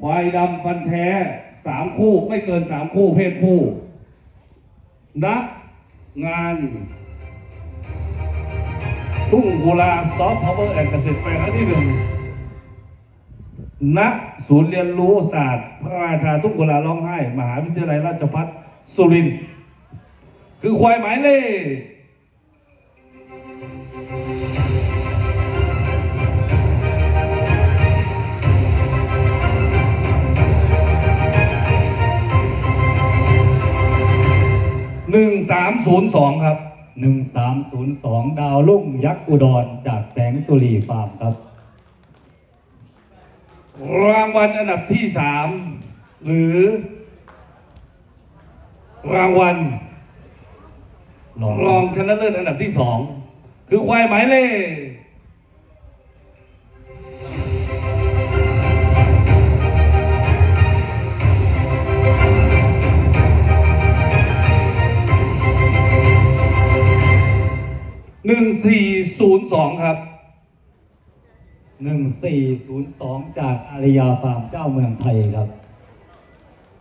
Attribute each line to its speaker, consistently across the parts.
Speaker 1: ควายดำฟันแท้สามคู่ไม่เกินสามคู่เพศผู้นักงานทุ่งกุลาซอฟต์พาวเวอร์แอนด์เกษตรแฟร์ครั้งที่หนึ่งณศูนย์เรียนรู้ศาสตร์ พระราชาทุ่งกุลาร้องไห้ มหาวิทยาลัยราชภัฏสุรินทร์คือควายหมายเลข สามศูนย์สองครับ
Speaker 2: 1302 ดาวลุ่งยักษ์อุดรจากแสงสุรีฟาร์มครับ
Speaker 1: รางวัลอันดับที่สามหรือ รางวัล
Speaker 2: รอง
Speaker 1: รองชนะเลิศอันดับที่สองคือควายหมายเลข หนึ่งสี่ศูนย์สองครับ
Speaker 2: 1402 จากอาริยาฟาร์มเจ้าเมืองไทยครับ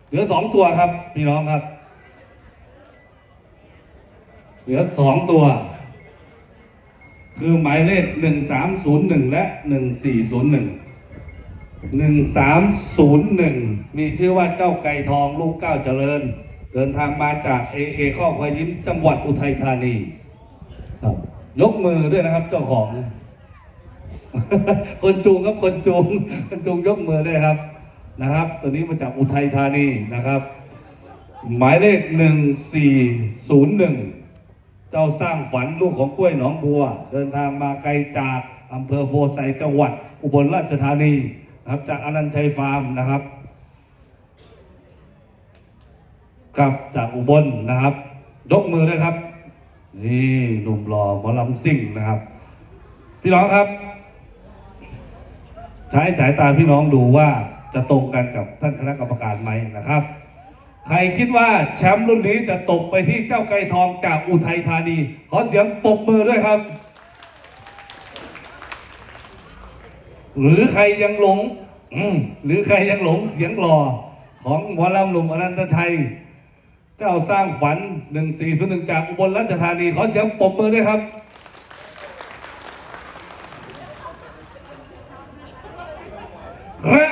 Speaker 1: เหลือสองตัวครับ พี่น้องครับ เหลือสองตัว คือหมายเลขหนึ่งสามศูนย์หนึ่งและหนึ่งสี่ศูนย์หนึ่งหนึ่งสามศูนย์หนึ่งมีชื่อว่าเจ้าไก่ทองลูกเก้าเจริญ เดินทางมาจากเอเอข้อควายยิ้มจังหวัดอุทัยธานี ยกมือด้วยนะครับ เจ้าของ คนจูงครับคนจูง คนจูงยกมือด้วยครับนะครับ ตัวนี้มาจากอุทัยธานีนะครับ หมายเลขหนึ่งสี่ศูนย์หนึ่งเจ้าสร้างฝันลูกของกล้วยหนองบัว เดินทางมาไกลจากอำเภอโพไซจังหวัด อุบลราชธานีนะครับ จากอนันชัยฟาร์มนะครับครับจากอุบลนะครับ ยกมือด้วยครับ นี่หนุ่มหล่อหมอลำซิ่งนะครับ พี่น้องครับ ใช้สายตาพี่น้องดูว่าจะตรงกันกับท่านคณะกรรมการไหมนะครับ ใครคิดว่าแชมป์รุ่นนี้จะตกไปที่เจ้าไก่ทองจากอุทัยธานี ขอเสียงปรบมือด้วยครับ หรือใครยังหลงหรือใครยังหลงเสียงหล่อของหมอลำหนุ่มอนันตชัย เจ้าสร้างฝัน 1401 จากอุบลราชธานี ขอเสียงปรบมือด้วยครับ และ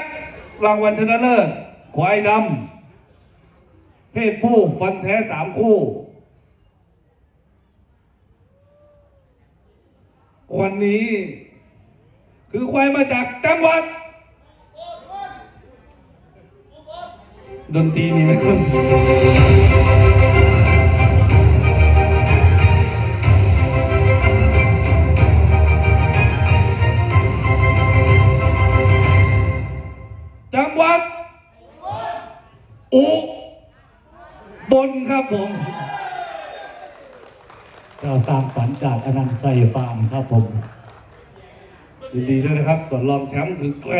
Speaker 1: รางวัลชนะเลิศควายดำ เพศผู้ฟันแท้สามคู่ วันนี้ คือควายมาจากจังหวัด ดนตรีมีไหมขึ้นจังหวัดอุบลครับผม
Speaker 2: เจ้าสร้างฝันจากอนันต์ชัยฟาร์มครับผม
Speaker 1: ยินดีด้วยนะครับส่วนรองแชมป์คือใกล้